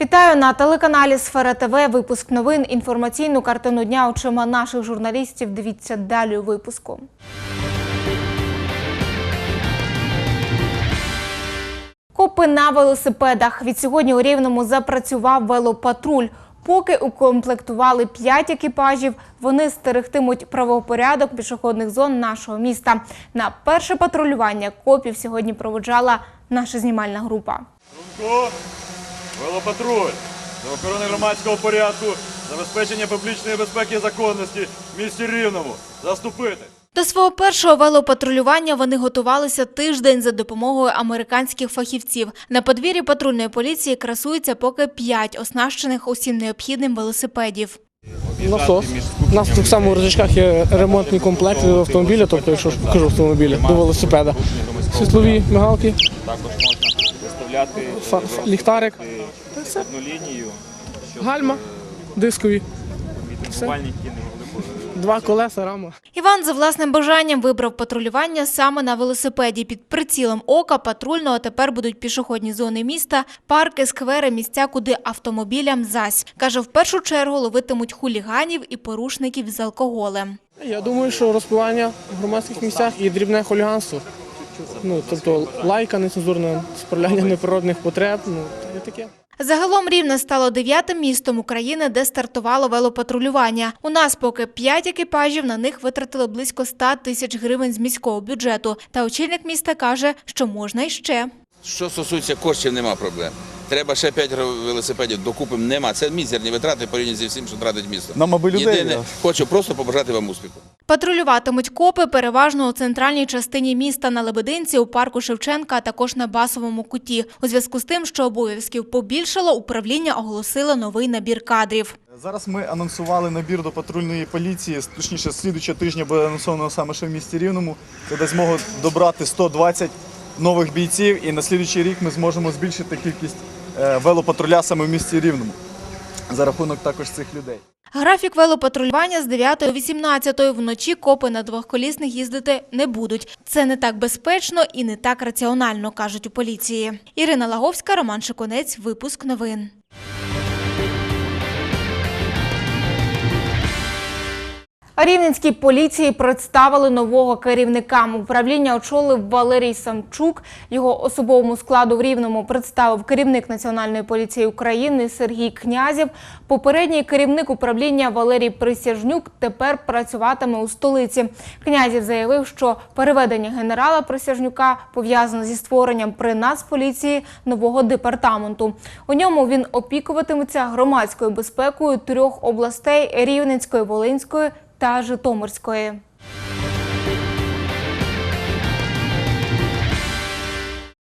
Вітаю на телеканалі Сфера ТВ. Випуск новин. Інформаційну картину дня очима наших журналістів. Дивіться далі у випуску. Копи на велосипедах. Від сьогодні у Рівному запрацював велопатруль. Поки укомплектували 5 екіпажів, вони стерегтимуть правопорядок пішохідних зон нашого міста. На перше патрулювання копів сьогодні проводжала наша знімальна група. Велопатруль, за охорони громадського порядку, забезпечення публічної безпеки і законності в місті Рівному. Заступити. До свого першого велопатрулювання вони готувалися тиждень за допомогою американських фахівців. На подвір'ї патрульної поліції красується поки п'ять оснащених усім необхідним велосипедів. Насос. У нас так само у рожачках є ремонтний комплект до автомобіля, тобто, якщо ж покажу автомобіля, до велосипеда. Світлові мигалки, Також ліхтарик, одну лінію, щоб гальма, дискові, мітингувальники не могли б два колеса, рама. Іван за власним бажанням вибрав патрулювання саме на велосипеді. Під прицілом ока патрульного тепер будуть пішохідні зони міста, парки, сквери, місця, куди автомобілям зась. Каже, в першу чергу ловитимуть хуліганів і порушників з алкоголем. Я думаю, що розпивання в громадських місцях і дрібне хуліганство. Ну, тобто лайка, нецензурне справляння неприродних потреб, ну, є таке. Загалом Рівне стало дев'ятим містом України, де стартувало велопатрулювання. У нас поки п'ять екіпажів, на них витратили близько 100 тисяч гривень з міського бюджету. Та очільник міста каже, що можна і ще. Що стосується коштів, нема проблем. Треба ще 5 велосипедів докупимо, нема. Це мізерні витрати порівняно зі всім, що тратить місто. Нам аби людей, Єдине, хочу просто побажати вам успіху. Патрулюватимуть копи переважно у центральній частині міста на Лебединці, у парку Шевченка, а також на Басовому куті. У зв'язку з тим, що обов'язків побільшало, управління оголосило новий набір кадрів. Зараз ми анонсували набір до патрульної поліції. Точніше, слідучого тижня буде анонсовано саме що в місті Рівному. Це дасть змогу добрати 120 нових бійців, і на слідуючий рік ми зможемо збільшити кількість е, велопатруля саме в місті Рівному за рахунок також цих людей. Графік велопатрулювання з 9 до 18 вночі копи на двохколісних їздити не будуть. Це не так безпечно і не так раціонально, кажуть у поліції. Ірина Лаговська, Роман Шиконець, випуск новин. Рівненській поліції представили нового керівника. Управління очолив Валерій Самчук. Його особовому складу в Рівному представив керівник Національної поліції України Сергій Князєв. Попередній керівник управління Валерій Присяжнюк тепер працюватиме у столиці. Князєв заявив, що переведення генерала Присяжнюка пов'язано зі створенням при Нацполіції нового департаменту. У ньому він опікуватиметься громадською безпекою трьох областей Рівненської, Волинської та Житомирської.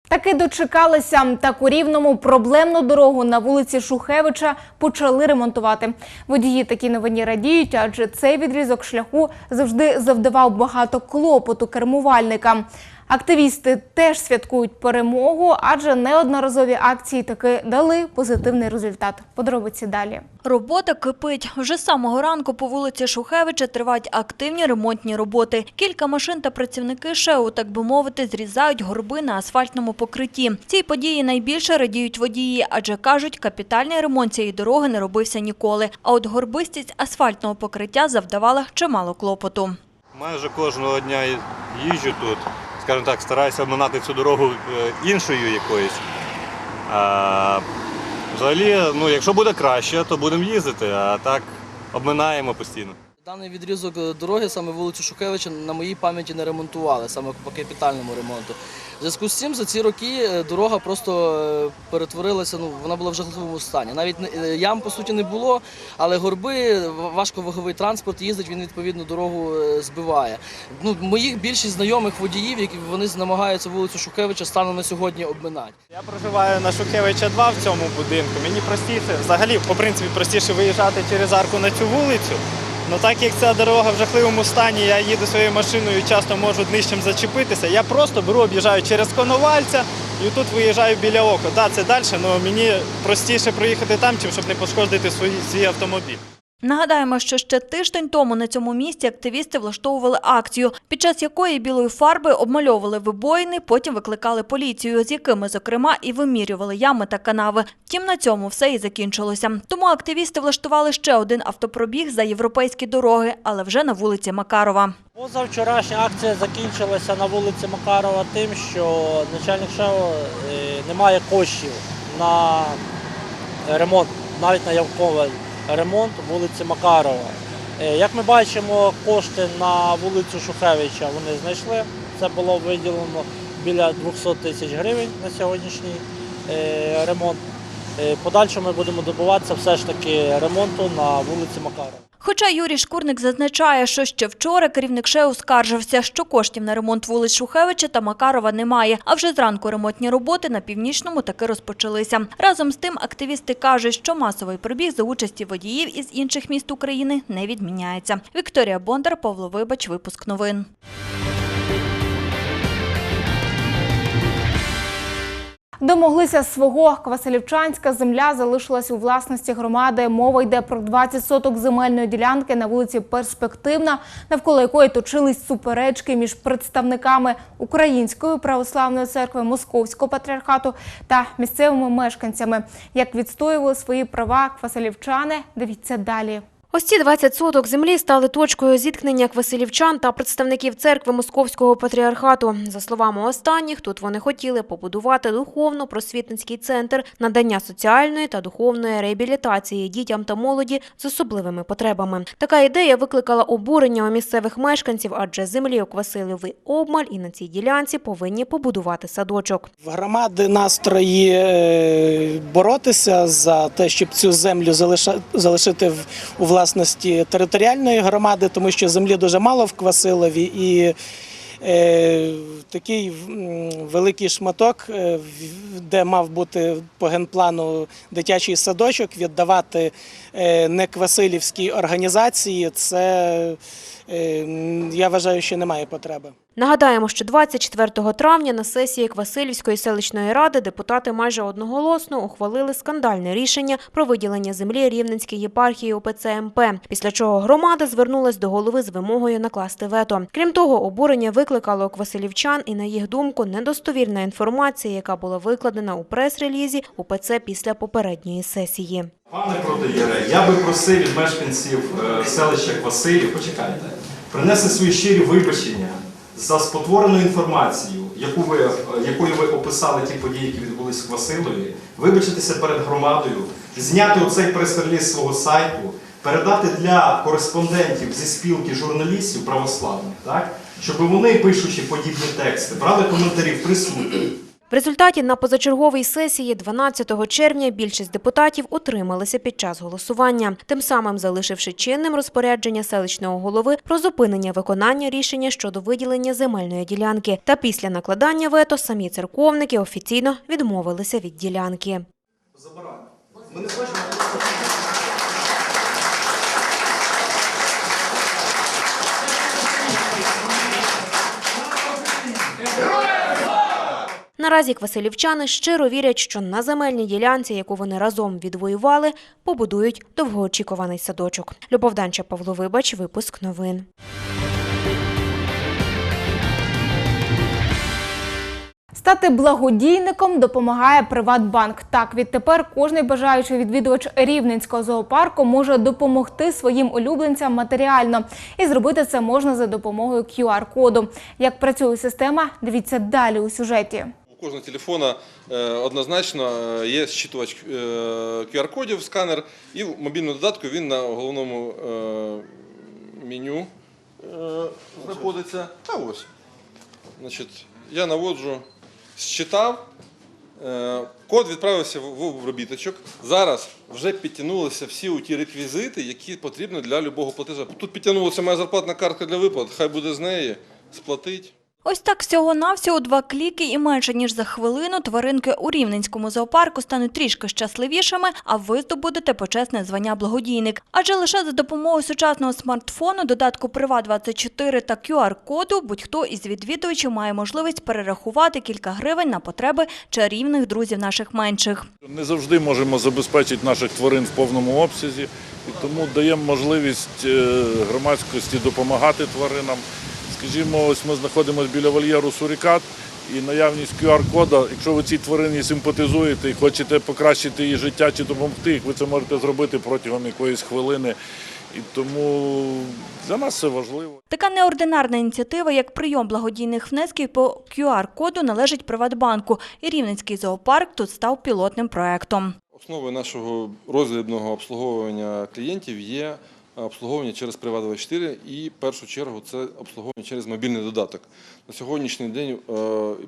Таки дочекалися. Так у Рівному проблемну дорогу на вулиці Шухевича почали ремонтувати. Водії такі новині радіють, адже цей відрізок шляху завжди завдавав багато клопоту кермувальникам. Активісти теж святкують перемогу, адже неодноразові акції таки дали позитивний результат. Подробиці далі. Робота кипить. Вже з самого ранку по вулиці Шухевича тривають активні ремонтні роботи. Кілька машин та працівники ШЕУ, так би мовити, зрізають горби на асфальтному покритті. Цій події найбільше радіють водії, адже кажуть, капітальний ремонт цієї дороги не робився ніколи. А от горбистість асфальтного покриття завдавала чимало клопоту. Майже кожного дня їжджу тут. Скажімо так, стараюся обминати цю дорогу е, іншою якоюсь. Взагалі, ну, якщо буде краще, то будемо їздити, а так обминаємо постійно. Даний відрізок е, дороги, саме вулицю Шухевича, на моїй пам'яті не ремонтували, саме по капітальному ремонту. В зв'язку з цим за ці роки е, дорога просто е, перетворилася, ну вона була в жахливому стані. Навіть ям по суті не було, але горби, важковаговий транспорт їздить, він відповідно дорогу збиває. Ну, моїх більшість знайомих водіїв, які вони намагаються вулицю Шухевича станом на сьогодні обминати. Я проживаю на Шухевича 2 в цьому будинку. Мені простіше, взагалі, по принципі, простіше виїжджати через арку на цю вулицю. Ну так як ця дорога в жахливому стані, я їду своєю машиною і часто можу днищем зачепитися. Я просто беру, об'їжджаю через Коновальця і тут виїжджаю біля око. Так, це далі, але мені простіше проїхати там, чим щоб не пошкодити свій автомобіль. Нагадаємо, що ще тиждень тому на цьому місці активісти влаштовували акцію, під час якої білою фарби обмальовували вибоїни, потім викликали поліцію, з якими, зокрема, і вимірювали ями та канави. Втім, на цьому все і закінчилося. Тому активісти влаштували ще один автопробіг за європейські дороги, але вже на вулиці Макарова. Позавчорашня акція закінчилася на вулиці Макарова тим, що начальник ШЕО е, не коштів на ремонт, навіть на явковий ремонт вулиці Макарова. Е, Як ми бачимо, кошти на вулицю Шухевича вони знайшли. Це було виділено біля 200 тисяч гривень на сьогоднішній е, ремонт. Е, Подальше ми будемо добуватися все ж таки ремонту на вулиці Макарова. Хоча Юрій Шкурник зазначає, що ще вчора керівник ШЕУ скаржився, що коштів на ремонт вулиць Шухевича та Макарова немає. А вже зранку ремонтні роботи на північному таки розпочалися. Разом з тим, активісти кажуть, що масовий пробіг за участі водіїв із інших міст України не відміняється. Вікторія Бондар, Павло Вибач, випуск новин. Домоглися свого Квасилівчанська земля залишилась у власності громади. Мова йде про 20 соток земельної ділянки на вулиці Перспективна, навколо якої точились суперечки між представниками Української православної церкви Московського патріархату та місцевими мешканцями. Як відстоювали свої права квасилівчани, дивіться далі. Ось ці 20 соток землі стали точкою зіткнення квасилівчан та представників церкви Московського патріархату. За словами останніх, тут вони хотіли побудувати духовно-просвітницький центр надання соціальної та духовної реабілітації дітям та молоді з особливими потребами. Така ідея викликала обурення у місцевих мешканців, адже землі у Квасилові обмаль і на цій ділянці повинні побудувати садочок. В громади настрої е, боротися за те, щоб цю землю залишити в- у власності територіальної громади, тому що землі дуже мало в Квасилові і е, такий великий шматок, е, де мав бути по генплану дитячий садочок, віддавати е, не квасилівській організації, це е, я вважаю, що немає потреби. Нагадаємо, що 24 травня на сесії Квасилівської селищної ради депутати майже одноголосно ухвалили скандальне рішення про виділення землі Рівненській єпархії ОПЦ МП, після чого громада звернулась до голови з вимогою накласти вето. Крім того, обурення викликало квасилівчан і, на їх думку, недостовірна інформація, яка була викладена у прес-релізі УПЦ після попередньої сесії. Пане Протоєре, я би просив від мешканців е, селища Квасилів, почекайте, принести свої щирі вибачення за спотворену інформацію, яку ви, е, якою ви описали ті події, які відбулись в Квасилові, вибачитися перед громадою, зняти оцей прес-реліз свого сайту, передати для кореспондентів зі спілки журналістів православних, так, щоб вони, пишучи подібні тексти, брали коментарі в присутніх. В результаті на позачерговій сесії 12 червня більшість депутатів утрималися під час голосування, тим самим залишивши чинним розпорядження селищного голови про зупинення виконання рішення щодо виділення земельної ділянки. Та після накладання вето самі церковники офіційно відмовилися від ділянки. Наразі квасилівчани щиро вірять, що на земельній ділянці, яку вони разом відвоювали, побудують довгоочікуваний садочок. Любов Данча, Павло Вибач, випуск новин. Стати благодійником допомагає Приватбанк. Так, відтепер кожний бажаючий відвідувач рівненського зоопарку може допомогти своїм улюбленцям матеріально. І зробити це можна за допомогою QR-коду. Як працює система, дивіться далі у сюжеті. Кожного телефона е, однозначно е, є щитувач е, QR-кодів, сканер, і в мобільному додатку він на головному меню знаходиться. Та ось. Я наводжу, считав, е, код відправився в в обробіточок. Зараз вже підтягнулися всі ті реквізити, які потрібні для любого платежа. Тут підтягнулася моя зарплатна картка для виплат, хай буде з неї, сплатить. Ось так всього-навсього два кліки і менше ніж за хвилину тваринки у Рівненському зоопарку стануть трішки щасливішими, а ви здобудете почесне звання благодійник. Адже лише за допомогою сучасного смартфону, додатку Приват24 та QR-коду будь-хто із відвідувачів має можливість перерахувати кілька гривень на потреби чарівних друзів наших менших. Не завжди можемо забезпечити наших тварин в повному обсязі, і тому даємо можливість е, громадськості допомагати тваринам. Скажімо, ось ми знаходимося біля вольєру Сурікат і наявність QR-кода. Якщо ви цій тварині симпатизуєте і хочете покращити її життя чи допомогти, їх, ви це можете зробити протягом якоїсь хвилини. І тому для нас це важливо. Така неординарна ініціатива, як прийом благодійних внесків по QR-коду, належить Приватбанку. І Рівненський зоопарк тут став пілотним проектом. Основою нашого розглядного обслуговування клієнтів є обслуговування через Приват24 і в першу чергу це обслуговування через мобільний додаток. На сьогоднішній день е,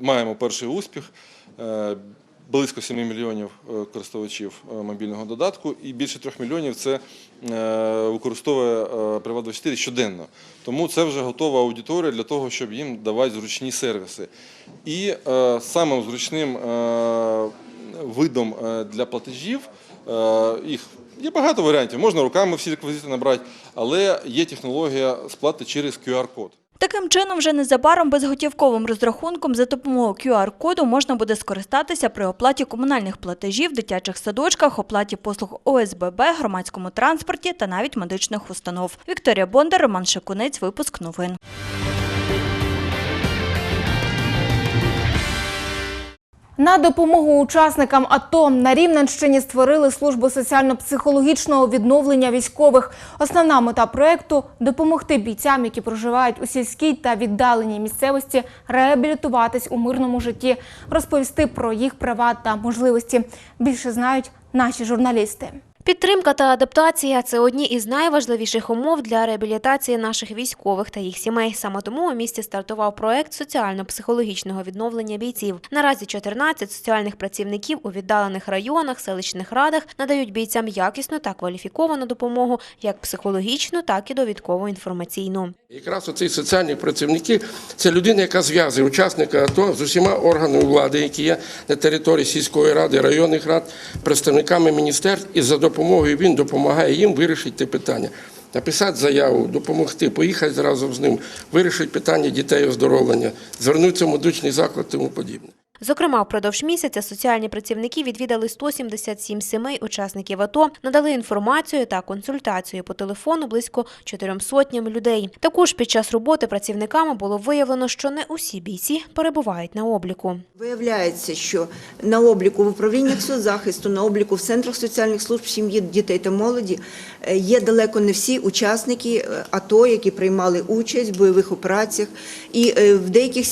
маємо перший успіх. Е, Близько 7 мільйонів е, користувачів мобільного додатку, і більше 3 мільйонів це використовує е, Приват24 щоденно. Тому це вже готова аудиторія для того, щоб їм давати зручні сервіси. І самим зручним видом для платежів їх є багато варіантів. Можна руками всі реквізити набрати, але є технологія сплати через QR-код. Таким чином, вже незабаром безготівковим розрахунком за допомогою QR-коду можна буде скористатися при оплаті комунальних платежів, дитячих садочках, оплаті послуг ОСББ, громадському транспорті та навіть медичних установ. Вікторія Бондар, Роман Шикунець, випуск новин. На допомогу учасникам АТО на Рівненщині створили службу соціально-психологічного відновлення військових. Основна мета проекту допомогти бійцям, які проживають у сільській та віддаленій місцевості, реабілітуватись у мирному житті, розповісти про їх права та можливості. Більше знають наші журналісти. Підтримка та адаптація це одні із найважливіших умов для реабілітації наших військових та їх сімей. Саме тому у місті стартував проект соціально-психологічного відновлення бійців. Наразі 14 соціальних працівників у віддалених районах, селищних радах надають бійцям якісну та кваліфіковану допомогу, як психологічну, так і довідково інформаційну. Якраз оці соціальні працівники це людина, яка зв'язує учасника АТО з усіма органами влади, які є на території сільської ради, районних рад, представниками міністерств, і за допомогою він допомагає їм вирішити те питання. Написати заяву, допомогти, поїхати разом з ним, вирішити питання дітей оздоровлення, звернутися в медичний заклад, тому подібне. Зокрема, впродовж місяця соціальні працівники відвідали 177 сімей учасників АТО, надали інформацію та консультацію по телефону близько 400 людей. Також під час роботи працівниками було виявлено, що не усі бійці перебувають на обліку. Виявляється, що на обліку в управліннях соцзахисту, на обліку в центрах соціальних служб сім'ї, дітей та молоді е, є далеко не всі учасники е, АТО, які приймали участь в бойових операціях. І е, в деяких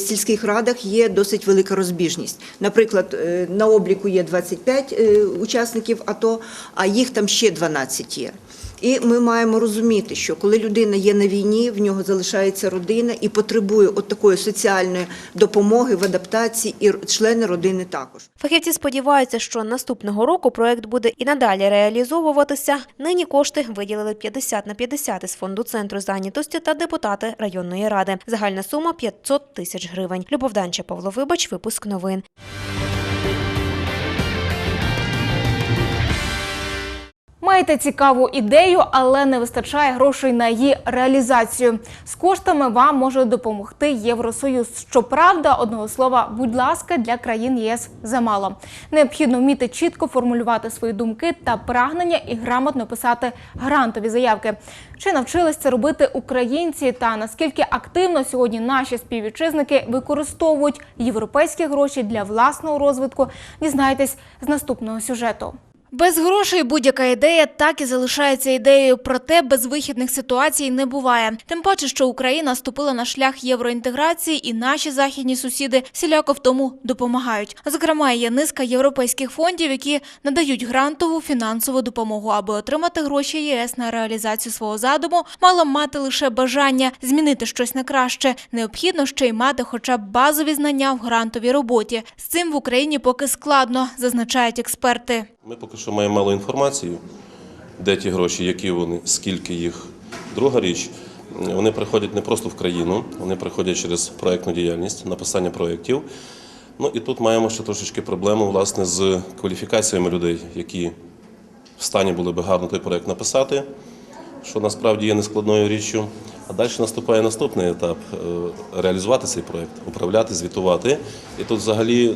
сільських радах є досить велика розбіжність. Наприклад, е, на обліку є 25 е, учасників АТО, а їх там ще 12 є. І ми маємо розуміти, що коли людина є на війні, в нього залишається родина і потребує от такої соціальної допомоги в адаптації, і члени родини також. Фахівці сподіваються, що наступного року проект буде і надалі реалізовуватися. Нині кошти виділили 50 на 50 із фонду центру зайнятості та депутати районної ради. Загальна сума 500 тисяч гривень. Любов Данча, Павло Вибач, випуск новин. Маєте цікаву ідею, але не вистачає грошей на її реалізацію. З коштами вам може допомогти Євросоюз. Щоправда, одного слова, будь ласка, для країн ЄС замало. Необхідно вміти чітко формулювати свої думки та прагнення і грамотно писати грантові заявки. Чи навчились це робити українці? Та наскільки активно сьогодні наші співвітчизники використовують європейські гроші для власного розвитку? Дізнайтесь з наступного сюжету. Без грошей будь-яка ідея так і залишається ідеєю, проте безвихідних ситуацій не буває. Тим паче, що Україна ступила на шлях євроінтеграції, і наші західні сусіди всіляко в тому допомагають. Зокрема, є низка європейських фондів, які надають грантову фінансову допомогу, аби отримати гроші ЄС на реалізацію свого задуму, мало мати лише бажання змінити щось на краще. Необхідно ще й мати хоча б базові знання в грантовій роботі. З цим в Україні поки складно, зазначають експерти. Ми поки маємо мало інформації, де ті гроші, які вони, скільки їх. Друга річ, вони приходять не просто в країну, вони приходять через проєктну діяльність, написання проєктів. Ну і тут маємо ще трошечки проблему власне з кваліфікаціями людей, які в стані були би гарно той проєкт написати, що насправді є нескладною річчю. А далі наступає наступний етап е, реалізувати цей проєкт, управляти, звітувати. І тут взагалі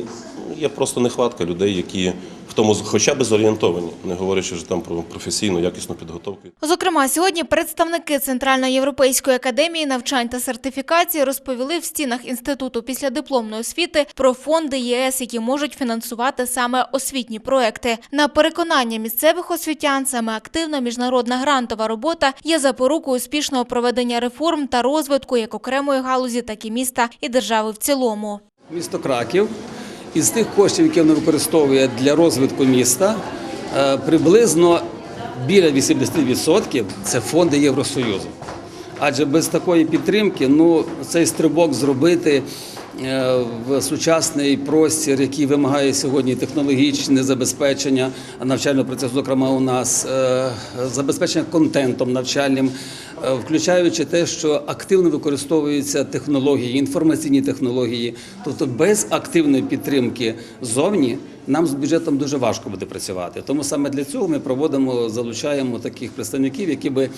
є просто нехватка людей, які в тому хоча б зорієнтовані, не говорячи вже там про професійну якісну підготовку. Зокрема, сьогодні представники Центральноєвропейської академії навчань та сертифікації розповіли в стінах інституту післядипломної освіти про фонди ЄС, які можуть фінансувати саме освітні проекти. На переконання місцевих освітян, саме активна міжнародна грантова робота є запорукою успішного проведення реформ та розвитку як окремої галузі, так і міста і держави в цілому. Місто Краків із тих коштів, які вони використовує для розвитку міста, е, приблизно біля 80% це фонди Євросоюзу. Адже без такої підтримки ну, цей стрибок зробити в сучасний простір, який вимагає сьогодні технологічне забезпечення навчального процесу, зокрема у нас, е, забезпечення контентом навчальним, е, включаючи те, що активно використовуються технології, інформаційні технології. Тобто без активної підтримки зовні нам з бюджетом дуже важко буде працювати. Тому саме для цього ми проводимо, залучаємо таких представників, які би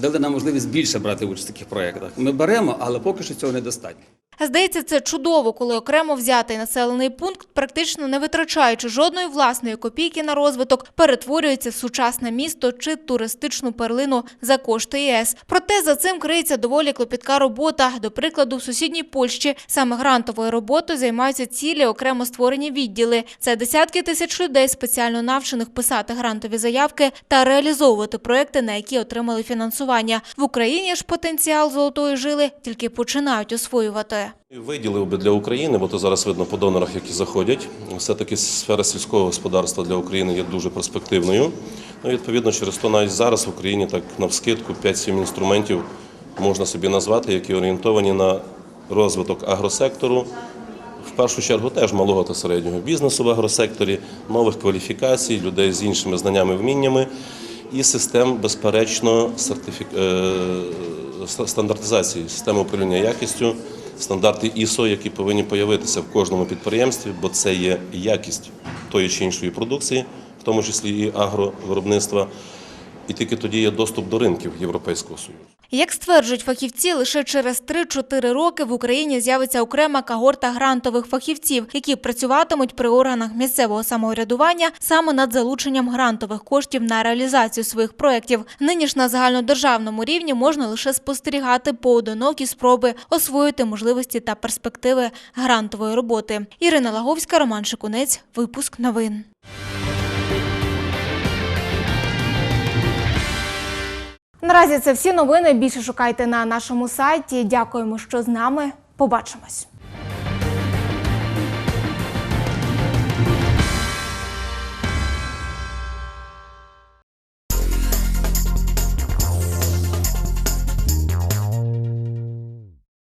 дали нам можливість більше брати участь в таких проєктах. Ми беремо, але поки що цього недостатньо. Здається, це чудово, коли окремо взятий населений пункт, практично не витрачаючи жодної власної копійки на розвиток, перетворюється в сучасне місто чи туристичну перлину за кошти ЄС. Проте за цим криється доволі клопітка робота. До прикладу, в сусідній Польщі саме грантовою роботою займаються цілі окремо створені відділи. Це десятки тисяч людей, спеціально навчених писати грантові заявки та реалізовувати проекти, на які отримали фінансування. В Україні ж потенціал золотої жили тільки починають освоювати. Виділив би для України, бо то зараз видно по донорах, які заходять. Все-таки сфера сільського господарства для України є дуже перспективною. Ну, відповідно, через то навіть зараз в Україні так навскидку 5-7 інструментів можна собі назвати, які орієнтовані на розвиток агросектору. В першу чергу теж малого та середнього бізнесу в агросекторі, нових кваліфікацій, людей з іншими знаннями, вміннями і систем, безперечно, сертифік... е, стандартизації, системи управління якістю, стандарти ISO, які повинні появитися в кожному підприємстві, бо це є якість тої чи іншої продукції, в тому числі і агровиробництва. І тільки тоді є доступ до ринків Європейського Союзу. Як стверджують фахівці, лише через 3-4 роки в Україні з'явиться окрема когорта грантових фахівців, які працюватимуть при органах місцевого самоврядування саме над залученням грантових коштів на реалізацію своїх проєктів. Нині ж на загальнодержавному рівні можна лише спостерігати поодинокі спроби освоїти можливості та перспективи грантової роботи. Ірина Лаговська, Роман Шикунець, випуск новин. Наразі це всі новини. Більше шукайте на нашому сайті. Дякуємо, що з нами. Побачимось.